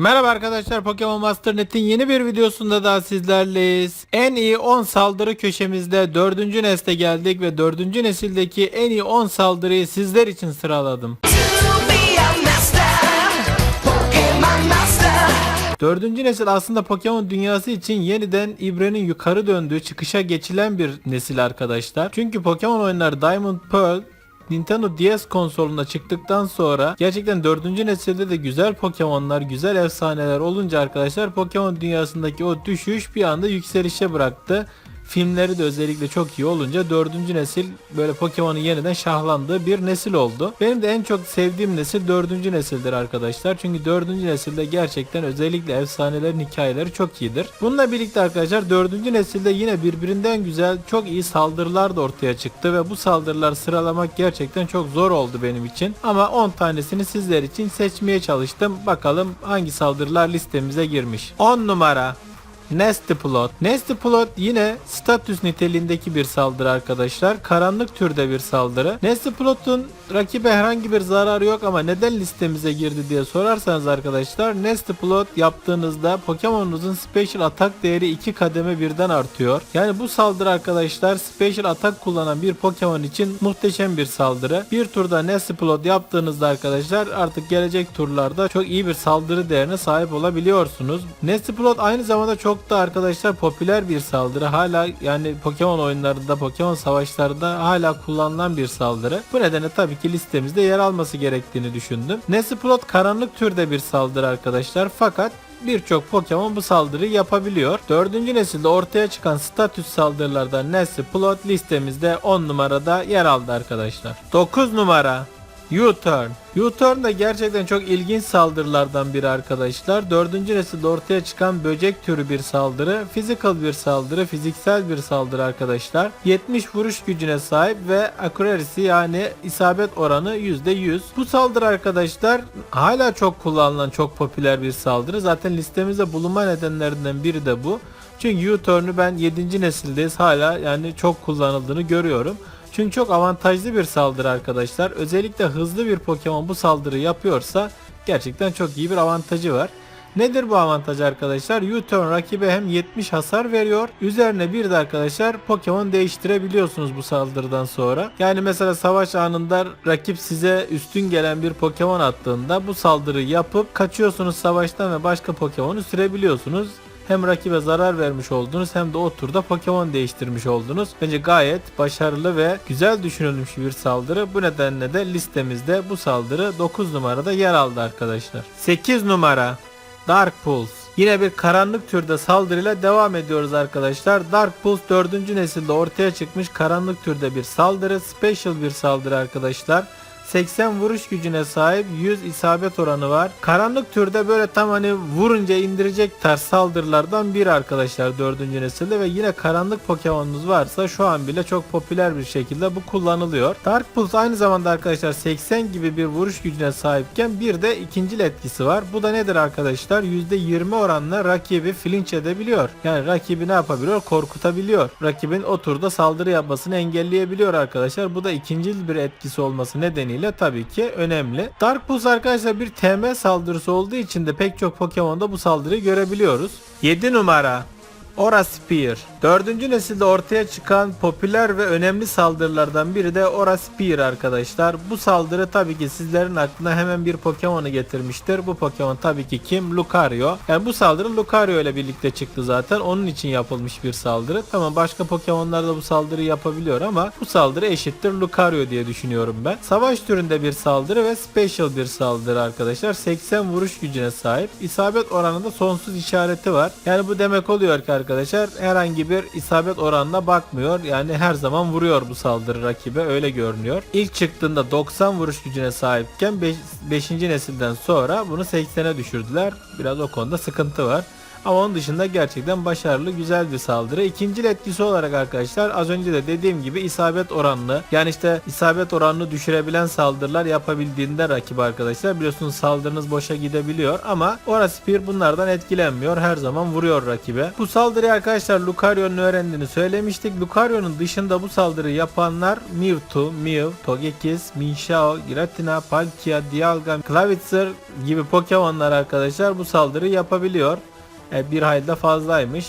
Merhaba arkadaşlar Pokemon Master Net'in yeni bir videosunda daha sizlerleyiz. En iyi 10 saldırı köşemizde 4. nesle geldik ve 4. nesildeki en iyi 10 saldırıyı sizler için sıraladım. Dördüncü nesil aslında Pokemon dünyası için yeniden ibrenin yukarı döndüğü çıkışa geçilen bir nesil arkadaşlar. Çünkü Pokemon oyunları Diamond Pearl Nintendo DS konsoluna çıktıktan sonra gerçekten dördüncü nesilde de güzel Pokemon'lar, güzel efsaneler olunca arkadaşlar Pokemon dünyasındaki o düşüş bir anda yükselişe bıraktı. Filmleri de özellikle çok iyi olunca dördüncü nesil böyle Pokemon'un yeniden şahlandığı bir nesil oldu. Benim de en çok sevdiğim nesil dördüncü nesildir arkadaşlar. Çünkü dördüncü nesilde gerçekten özellikle efsanelerin hikayeleri çok iyidir. Bununla birlikte arkadaşlar dördüncü nesilde yine birbirinden güzel çok iyi saldırılar da ortaya çıktı ve bu saldırılar sıralamak gerçekten çok zor oldu benim için. Ama 10 tanesini sizler için seçmeye çalıştım. Bakalım hangi saldırılar listemize girmiş. 10 numara Nasty Plot. Nasty Plot yine statüs niteliğindeki bir saldırı arkadaşlar. Karanlık türde bir saldırı. Nasty Plot'un rakibe herhangi bir zararı yok ama neden listemize girdi diye sorarsanız arkadaşlar Nasty Plot yaptığınızda Pokemon'unuzun Special Attack değeri 2 kademe birden artıyor. Yani bu saldırı arkadaşlar Special Attack kullanan bir Pokemon için muhteşem bir saldırı. Bir turda Nasty Plot yaptığınızda arkadaşlar artık gelecek turlarda çok iyi bir saldırı değerine sahip olabiliyorsunuz. Nasty Plot aynı zamanda çok da arkadaşlar popüler bir saldırı. Hala yani Pokemon oyunlarında, Pokemon savaşlarında hala kullanılan bir saldırı. Bu nedenle tabii ki listemizde yer alması gerektiğini düşündüm. Nasty Plot karanlık türde bir saldırı arkadaşlar fakat Birçok Pokemon bu saldırıyı yapabiliyor. Dördüncü nesilde ortaya çıkan statüs saldırılardan Nasty Plot listemizde 10 numarada yer aldı arkadaşlar. 9 numara U-Turn. U-Turn da gerçekten çok ilginç saldırılardan biri arkadaşlar. Dördüncü nesilde ortaya çıkan böcek türü bir saldırı. Physical bir saldırı, fiziksel bir saldırı arkadaşlar. 70 vuruş gücüne sahip ve accuracy yani isabet oranı %100. Bu saldırı arkadaşlar hala çok kullanılan, çok popüler bir saldırı. Zaten listemizde bulunma nedenlerinden biri de bu. Çünkü U-Turn'u ben 7. nesildeyiz hala yani çok kullanıldığını görüyorum. Çünkü çok avantajlı bir saldırı arkadaşlar. Özellikle hızlı bir Pokemon bu saldırıyı yapıyorsa gerçekten çok iyi bir avantajı var. Nedir bu avantaj arkadaşlar? U-turn rakibe hem 70 hasar veriyor. Üzerine bir de arkadaşlar Pokemon değiştirebiliyorsunuz bu saldırıdan sonra. Yani mesela savaş anında rakip size üstün gelen bir Pokemon attığında bu saldırıyı yapıp kaçıyorsunuz savaştan ve başka Pokemon'u sürebiliyorsunuz hem rakibe zarar vermiş oldunuz hem de o turda Pokemon değiştirmiş oldunuz. Bence gayet başarılı ve güzel düşünülmüş bir saldırı. Bu nedenle de listemizde bu saldırı 9 numarada yer aldı arkadaşlar. 8 numara Dark Pulse. Yine bir karanlık türde saldırıyla devam ediyoruz arkadaşlar. Dark Pulse 4. nesilde ortaya çıkmış karanlık türde bir saldırı. Special bir saldırı arkadaşlar. 80 vuruş gücüne sahip 100 isabet oranı var. Karanlık türde böyle tam hani vurunca indirecek tarz saldırılardan biri arkadaşlar 4. nesilde ve yine karanlık Pokemon'unuz varsa şu an bile çok popüler bir şekilde bu kullanılıyor. Dark Pulse aynı zamanda arkadaşlar 80 gibi bir vuruş gücüne sahipken bir de ikincil etkisi var. Bu da nedir arkadaşlar? %20 oranla rakibi flinch edebiliyor. Yani rakibi ne yapabiliyor? Korkutabiliyor. Rakibin o turda saldırı yapmasını engelleyebiliyor arkadaşlar. Bu da ikincil bir etkisi olması nedeniyle tabii ki önemli. Dark Pulse arkadaşlar bir TM saldırısı olduğu için de pek çok Pokemon'da bu saldırıyı görebiliyoruz. 7 numara Aura Spear. Dördüncü nesilde ortaya çıkan popüler ve önemli saldırılardan biri de Aura Spear arkadaşlar. Bu saldırı tabii ki sizlerin aklına hemen bir Pokemon'u getirmiştir. Bu Pokemon tabii ki kim? Lucario. Yani bu saldırı Lucario ile birlikte çıktı zaten. Onun için yapılmış bir saldırı. Tamam başka Pokemon'lar da bu saldırıyı yapabiliyor ama bu saldırı eşittir Lucario diye düşünüyorum ben. Savaş türünde bir saldırı ve special bir saldırı arkadaşlar. 80 vuruş gücüne sahip. İsabet oranında sonsuz işareti var. Yani bu demek oluyor ki arkadaşlar herhangi bir isabet oranına bakmıyor. Yani her zaman vuruyor bu saldırı rakibe öyle görünüyor. İlk çıktığında 90 vuruş gücüne sahipken 5. nesilden sonra bunu 80'e düşürdüler. Biraz o konuda sıkıntı var. Ama onun dışında gerçekten başarılı güzel bir saldırı. İkinci etkisi olarak arkadaşlar az önce de dediğim gibi isabet oranlı. Yani işte isabet oranını düşürebilen saldırılar yapabildiğinde rakip arkadaşlar. Biliyorsunuz saldırınız boşa gidebiliyor ama Aura Spear bunlardan etkilenmiyor. Her zaman vuruyor rakibe. Bu saldırıyı arkadaşlar Lucario'nun öğrendiğini söylemiştik. Lucario'nun dışında bu saldırıyı yapanlar Mewtwo, Mew, Togekiss, Minshao, Giratina, Palkia, Dialga, Clavitzer gibi Pokemon'lar arkadaşlar bu saldırıyı yapabiliyor. E, bir hayli fazlaymış.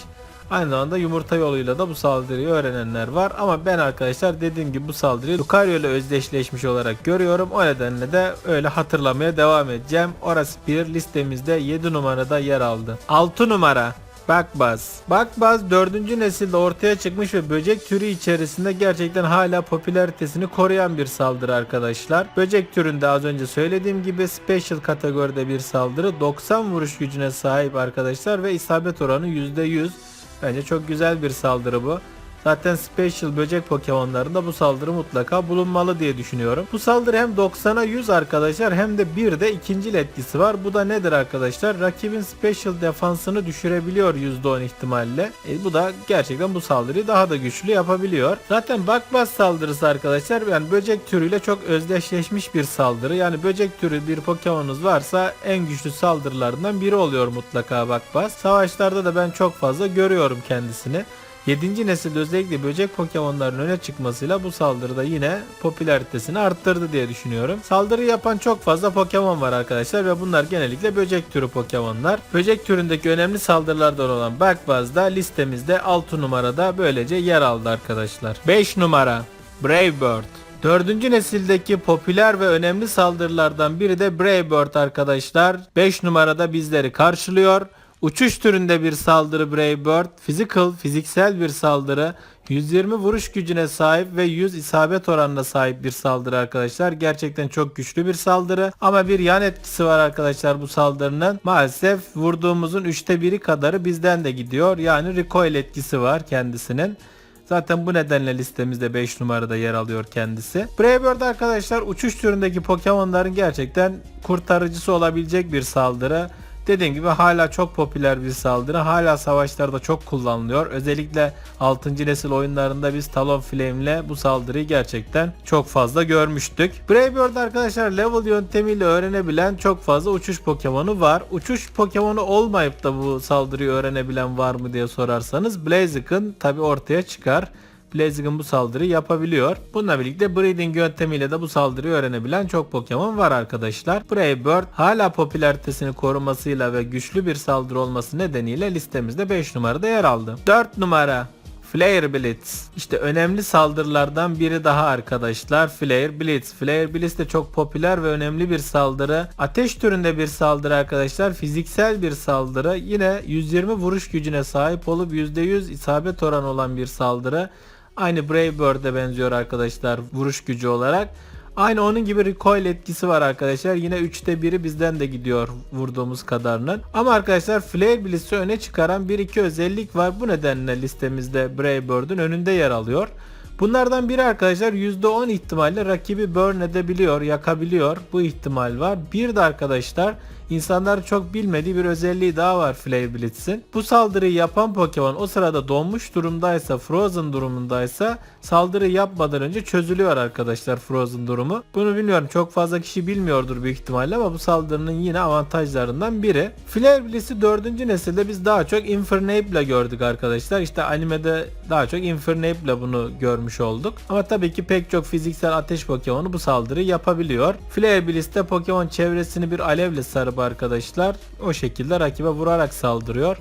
Aynı zamanda yumurta yoluyla da bu saldırıyı öğrenenler var. Ama ben arkadaşlar dediğim gibi bu saldırıyı Lucario ile özdeşleşmiş olarak görüyorum. O nedenle de öyle hatırlamaya devam edeceğim. Orası bir listemizde 7 numarada yer aldı. 6 numara. Bakbaz. Bakbaz 4. nesilde ortaya çıkmış ve böcek türü içerisinde gerçekten hala popülaritesini koruyan bir saldırı arkadaşlar. Böcek türünde az önce söylediğim gibi special kategoride bir saldırı. 90 vuruş gücüne sahip arkadaşlar ve isabet oranı %100. Bence çok güzel bir saldırı bu. Zaten special böcek Pokemon'larında bu saldırı mutlaka bulunmalı diye düşünüyorum. Bu saldırı hem 90'a 100 arkadaşlar hem de bir de ikinci etkisi var. Bu da nedir arkadaşlar? Rakibin special defansını düşürebiliyor %10 ihtimalle. E, bu da gerçekten bu saldırıyı daha da güçlü yapabiliyor. Zaten bakbaz saldırısı arkadaşlar yani böcek türüyle çok özdeşleşmiş bir saldırı. Yani böcek türü bir Pokemon'unuz varsa en güçlü saldırılarından biri oluyor mutlaka bakbaz. Savaşlarda da ben çok fazla görüyorum kendisini. 7. nesil özellikle böcek Pokemon'ların öne çıkmasıyla bu saldırıda yine popülaritesini arttırdı diye düşünüyorum. Saldırı yapan çok fazla Pokemon var arkadaşlar ve bunlar genellikle böcek türü Pokemon'lar. Böcek türündeki önemli saldırılardan olan Bakbaz da listemizde 6 numarada böylece yer aldı arkadaşlar. 5 numara Brave Bird. Dördüncü nesildeki popüler ve önemli saldırılardan biri de Brave Bird arkadaşlar. 5 numarada bizleri karşılıyor. Uçuş türünde bir saldırı Brave Bird, physical, fiziksel bir saldırı, 120 vuruş gücüne sahip ve 100 isabet oranına sahip bir saldırı arkadaşlar. Gerçekten çok güçlü bir saldırı ama bir yan etkisi var arkadaşlar bu saldırının. Maalesef vurduğumuzun üçte biri kadarı bizden de gidiyor. Yani recoil etkisi var kendisinin. Zaten bu nedenle listemizde 5 numarada yer alıyor kendisi. Brave arkadaşlar uçuş türündeki Pokemon'ların gerçekten kurtarıcısı olabilecek bir saldırı. Dediğim gibi hala çok popüler bir saldırı. Hala savaşlarda çok kullanılıyor. Özellikle 6. nesil oyunlarında biz Talonflame ile bu saldırıyı gerçekten çok fazla görmüştük. Brave arkadaşlar level yöntemiyle öğrenebilen çok fazla uçuş Pokemonu var. Uçuş Pokemonu olmayıp da bu saldırıyı öğrenebilen var mı diye sorarsanız Blaziken tabi ortaya çıkar. Blaziken bu saldırıyı yapabiliyor. Bununla birlikte breeding yöntemiyle de bu saldırıyı öğrenebilen çok Pokemon var arkadaşlar. Brave hala popülaritesini korumasıyla ve güçlü bir saldırı olması nedeniyle listemizde 5 numarada yer aldı. 4 numara Flare Blitz. İşte önemli saldırılardan biri daha arkadaşlar. Flare Blitz. Flare Blitz de çok popüler ve önemli bir saldırı. Ateş türünde bir saldırı arkadaşlar. Fiziksel bir saldırı. Yine 120 vuruş gücüne sahip olup %100 isabet oranı olan bir saldırı. Aynı Brave Bird'e benziyor arkadaşlar vuruş gücü olarak. Aynı onun gibi recoil etkisi var arkadaşlar. Yine 3'te 1'i bizden de gidiyor vurduğumuz kadarının. Ama arkadaşlar Flare Blitz'i öne çıkaran bir iki özellik var. Bu nedenle listemizde Brave Bird'ün önünde yer alıyor. Bunlardan biri arkadaşlar %10 ihtimalle rakibi burn edebiliyor, yakabiliyor. Bu ihtimal var. Bir de arkadaşlar insanlar çok bilmediği bir özelliği daha var Flare Blitz'in. Bu saldırıyı yapan Pokemon o sırada donmuş durumdaysa, frozen durumundaysa saldırı yapmadan önce çözülüyor arkadaşlar frozen durumu. Bunu bilmiyorum çok fazla kişi bilmiyordur büyük ihtimalle ama bu saldırının yine avantajlarından biri. Flare Blitz'i 4. nesilde biz daha çok Infernape ile gördük arkadaşlar. İşte animede daha çok Infernape ile bunu görmüş olduk. Ama tabii ki pek çok fiziksel ateş Pokemon'u bu saldırıyı yapabiliyor. Flare Blitz'te Pokemon çevresini bir alevle sarıp arkadaşlar o şekilde rakibe vurarak saldırıyor.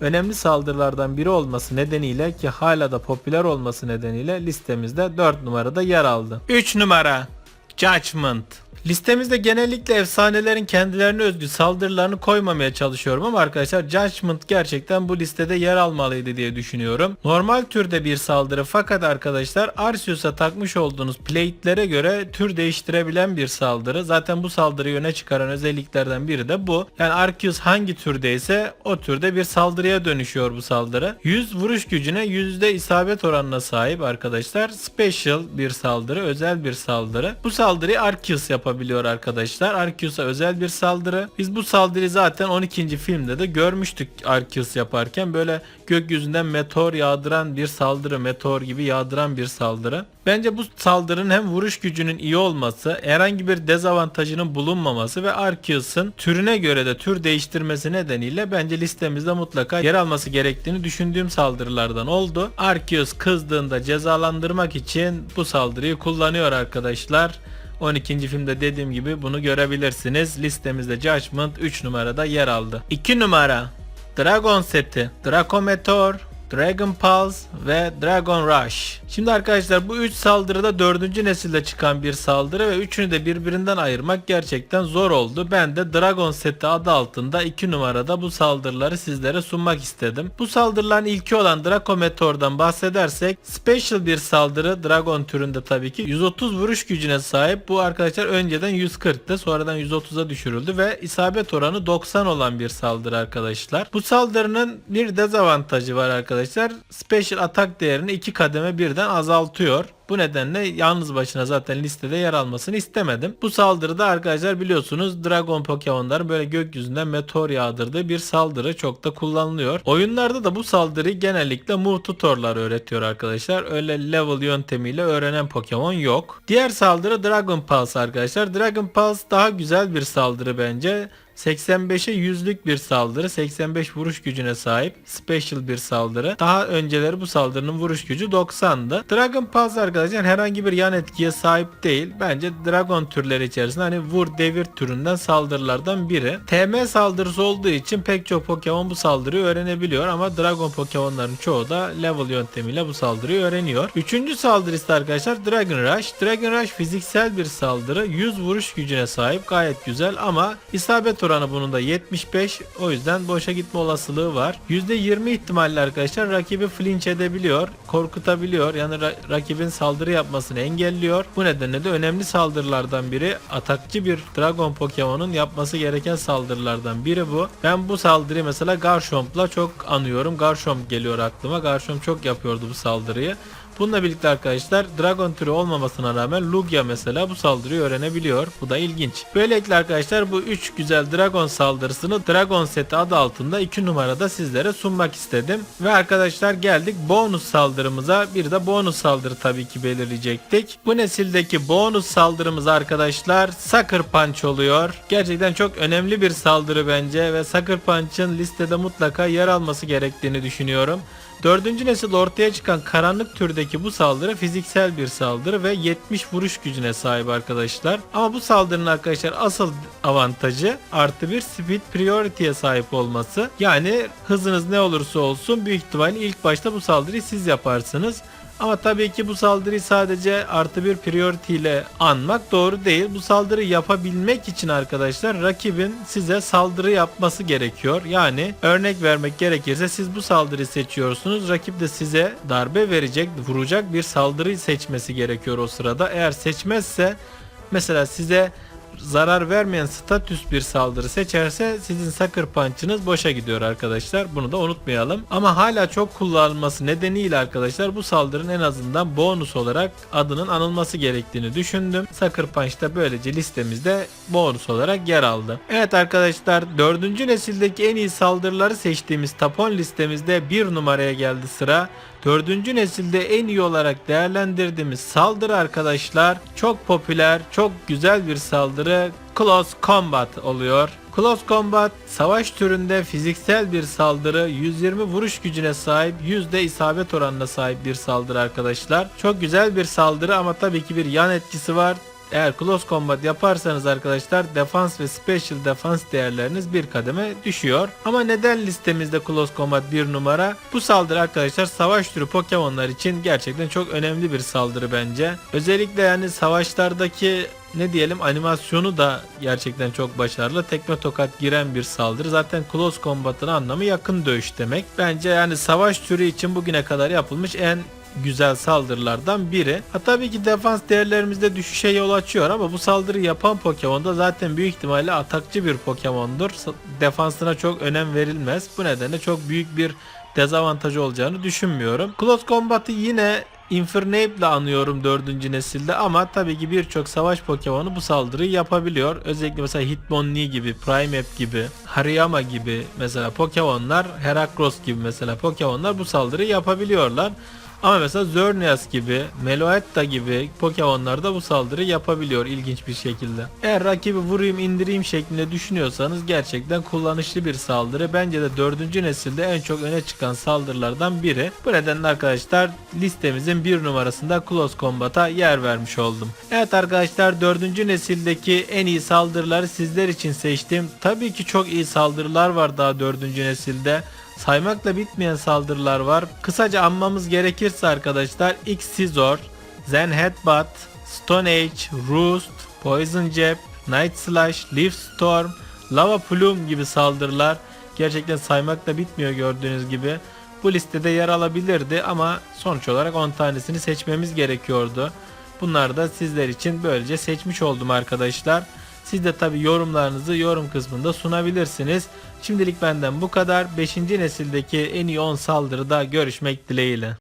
Önemli saldırılardan biri olması nedeniyle ki hala da popüler olması nedeniyle listemizde 4 numarada yer aldı. 3 numara Judgment Listemizde genellikle efsanelerin kendilerine özgü saldırılarını koymamaya çalışıyorum ama arkadaşlar Judgment gerçekten bu listede yer almalıydı diye düşünüyorum. Normal türde bir saldırı fakat arkadaşlar Arceus'a takmış olduğunuz plate'lere göre tür değiştirebilen bir saldırı. Zaten bu saldırıyı öne çıkaran özelliklerden biri de bu. Yani Arceus hangi türdeyse o türde bir saldırıya dönüşüyor bu saldırı. 100 vuruş gücüne yüzde isabet oranına sahip arkadaşlar. Special bir saldırı, özel bir saldırı. Bu saldırıyı Arceus yapabilir yapabiliyor arkadaşlar. Arceus'a özel bir saldırı. Biz bu saldırıyı zaten 12. filmde de görmüştük Arceus yaparken. Böyle gökyüzünden meteor yağdıran bir saldırı, meteor gibi yağdıran bir saldırı. Bence bu saldırının hem vuruş gücünün iyi olması, herhangi bir dezavantajının bulunmaması ve Arceus'ın türüne göre de tür değiştirmesi nedeniyle bence listemizde mutlaka yer alması gerektiğini düşündüğüm saldırılardan oldu. Arceus kızdığında cezalandırmak için bu saldırıyı kullanıyor arkadaşlar. 12. filmde dediğim gibi bunu görebilirsiniz. Listemizde Judgment 3 numarada yer aldı. 2 numara Dragon seti, Draco Meteor, Dragon Pulse ve Dragon Rush. Şimdi arkadaşlar bu 3 saldırıda 4. nesilde çıkan bir saldırı ve üçünü de birbirinden ayırmak gerçekten zor oldu. Ben de Dragon seti adı altında 2 numarada bu saldırıları sizlere sunmak istedim. Bu saldırıların ilki olan Draco Meteor'dan bahsedersek special bir saldırı Dragon türünde tabii ki 130 vuruş gücüne sahip. Bu arkadaşlar önceden 140'tı sonradan 130'a düşürüldü ve isabet oranı 90 olan bir saldırı arkadaşlar. Bu saldırının bir dezavantajı var arkadaşlar. Special atak değerini iki kademe birden azaltıyor. Bu nedenle yalnız başına zaten listede yer almasını istemedim. Bu saldırıda arkadaşlar biliyorsunuz Dragon Pokemon'ların böyle gökyüzünden meteor yağdırdığı bir saldırı çok da kullanılıyor. Oyunlarda da bu saldırıyı genellikle move tutorlar öğretiyor arkadaşlar. Öyle level yöntemiyle öğrenen Pokemon yok. Diğer saldırı Dragon Pulse arkadaşlar. Dragon Pulse daha güzel bir saldırı bence. 85'e 100'lük bir saldırı. 85 vuruş gücüne sahip. Special bir saldırı. Daha önceleri bu saldırının vuruş gücü 90'dı. Dragon Pulse arkadaşlar herhangi bir yan etkiye sahip değil. Bence Dragon türleri içerisinde hani vur devir türünden saldırılardan biri. TM saldırısı olduğu için pek çok Pokemon bu saldırıyı öğrenebiliyor ama Dragon Pokemon'ların çoğu da level yöntemiyle bu saldırıyı öğreniyor. Üçüncü saldırı ise arkadaşlar Dragon Rush. Dragon Rush fiziksel bir saldırı. 100 vuruş gücüne sahip. Gayet güzel ama isabet oranı bunun da 75. O yüzden boşa gitme olasılığı var. %20 ihtimalle arkadaşlar rakibi flinch edebiliyor. Korkutabiliyor. Yani ra- rakibin saldırı yapmasını engelliyor. Bu nedenle de önemli saldırılardan biri atakçı bir Dragon Pokemon'un yapması gereken saldırılardan biri bu. Ben bu saldırıyı mesela Garchomp'la çok anıyorum. Garchomp geliyor aklıma. Garchomp çok yapıyordu bu saldırıyı. Bununla birlikte arkadaşlar Dragon türü olmamasına rağmen Lugia mesela bu saldırıyı öğrenebiliyor. Bu da ilginç. Böylelikle arkadaşlar bu 3 güzel Dragon saldırısını Dragon seti adı altında 2 numarada sizlere sunmak istedim. Ve arkadaşlar geldik bonus saldırımıza. Bir de bonus saldırı tabii ki belirleyecektik. Bu nesildeki bonus saldırımız arkadaşlar Sucker Punch oluyor. Gerçekten çok önemli bir saldırı bence ve Sucker Punch'ın listede mutlaka yer alması gerektiğini düşünüyorum. Dördüncü nesil ortaya çıkan karanlık türdeki bu saldırı fiziksel bir saldırı ve 70 vuruş gücüne sahip arkadaşlar. Ama bu saldırının arkadaşlar asıl avantajı artı bir speed priority'ye sahip olması. Yani hızınız ne olursa olsun büyük ihtimalle ilk başta bu saldırıyı siz yaparsınız. Ama tabii ki bu saldırıyı sadece artı bir priority ile anmak doğru değil. Bu saldırıyı yapabilmek için arkadaşlar rakibin size saldırı yapması gerekiyor. Yani örnek vermek gerekirse siz bu saldırıyı seçiyorsunuz. Rakip de size darbe verecek, vuracak bir saldırıyı seçmesi gerekiyor o sırada. Eğer seçmezse mesela size zarar vermeyen statüs bir saldırı seçerse sizin Sucker Punch'ınız boşa gidiyor arkadaşlar. Bunu da unutmayalım. Ama hala çok kullanılması nedeniyle arkadaşlar bu saldırının en azından bonus olarak adının anılması gerektiğini düşündüm. Sucker Punch da böylece listemizde bonus olarak yer aldı. Evet arkadaşlar 4. nesildeki en iyi saldırıları seçtiğimiz tapon listemizde bir numaraya geldi sıra. Dördüncü nesilde en iyi olarak değerlendirdiğimiz saldırı arkadaşlar çok popüler, çok güzel bir saldırı Close Combat oluyor. Close Combat savaş türünde fiziksel bir saldırı 120 vuruş gücüne sahip %isabet oranına sahip bir saldırı arkadaşlar. Çok güzel bir saldırı ama tabii ki bir yan etkisi var. Eğer close combat yaparsanız arkadaşlar defans ve special defans değerleriniz bir kademe düşüyor. Ama neden listemizde close combat bir numara? Bu saldırı arkadaşlar savaş türü Pokemon'lar için gerçekten çok önemli bir saldırı bence. Özellikle yani savaşlardaki ne diyelim animasyonu da gerçekten çok başarılı. Tekme tokat giren bir saldırı. Zaten close combat'ın anlamı yakın dövüş demek. Bence yani savaş türü için bugüne kadar yapılmış en güzel saldırılardan biri. Ha tabii ki defans değerlerimizde düşüşe yol açıyor ama bu saldırı yapan Pokemon da zaten büyük ihtimalle atakçı bir Pokemon'dur. Defansına çok önem verilmez. Bu nedenle çok büyük bir dezavantajı olacağını düşünmüyorum. Close Combat'ı yine Infernape'le anıyorum 4. nesilde ama tabii ki birçok savaş Pokemon'u bu saldırıyı yapabiliyor. Özellikle mesela Hitmonlee gibi, Primeape gibi, Hariyama gibi mesela Pokemon'lar, Heracross gibi mesela Pokemon'lar bu saldırıyı yapabiliyorlar. Ama mesela Xerneas gibi, Meloetta gibi Pokemon'lar da bu saldırıyı yapabiliyor ilginç bir şekilde. Eğer rakibi vurayım indireyim şeklinde düşünüyorsanız gerçekten kullanışlı bir saldırı. Bence de 4. nesilde en çok öne çıkan saldırılardan biri. Bu nedenle arkadaşlar listemizin bir numarasında Close Combat'a yer vermiş oldum. Evet arkadaşlar 4. nesildeki en iyi saldırıları sizler için seçtim. Tabii ki çok iyi saldırılar var daha 4. nesilde. Saymakla bitmeyen saldırılar var. Kısaca anmamız gerekirse arkadaşlar X Scizor, Zen Headbutt, Stone Age, Roost, Poison Jab, Night Slash, Leaf Storm, Lava Plume gibi saldırılar gerçekten saymakla bitmiyor gördüğünüz gibi. Bu listede yer alabilirdi ama sonuç olarak 10 tanesini seçmemiz gerekiyordu. Bunları da sizler için böylece seçmiş oldum arkadaşlar. Siz de tabi yorumlarınızı yorum kısmında sunabilirsiniz. Şimdilik benden bu kadar. 5. nesildeki en iyi 10 saldırıda görüşmek dileğiyle.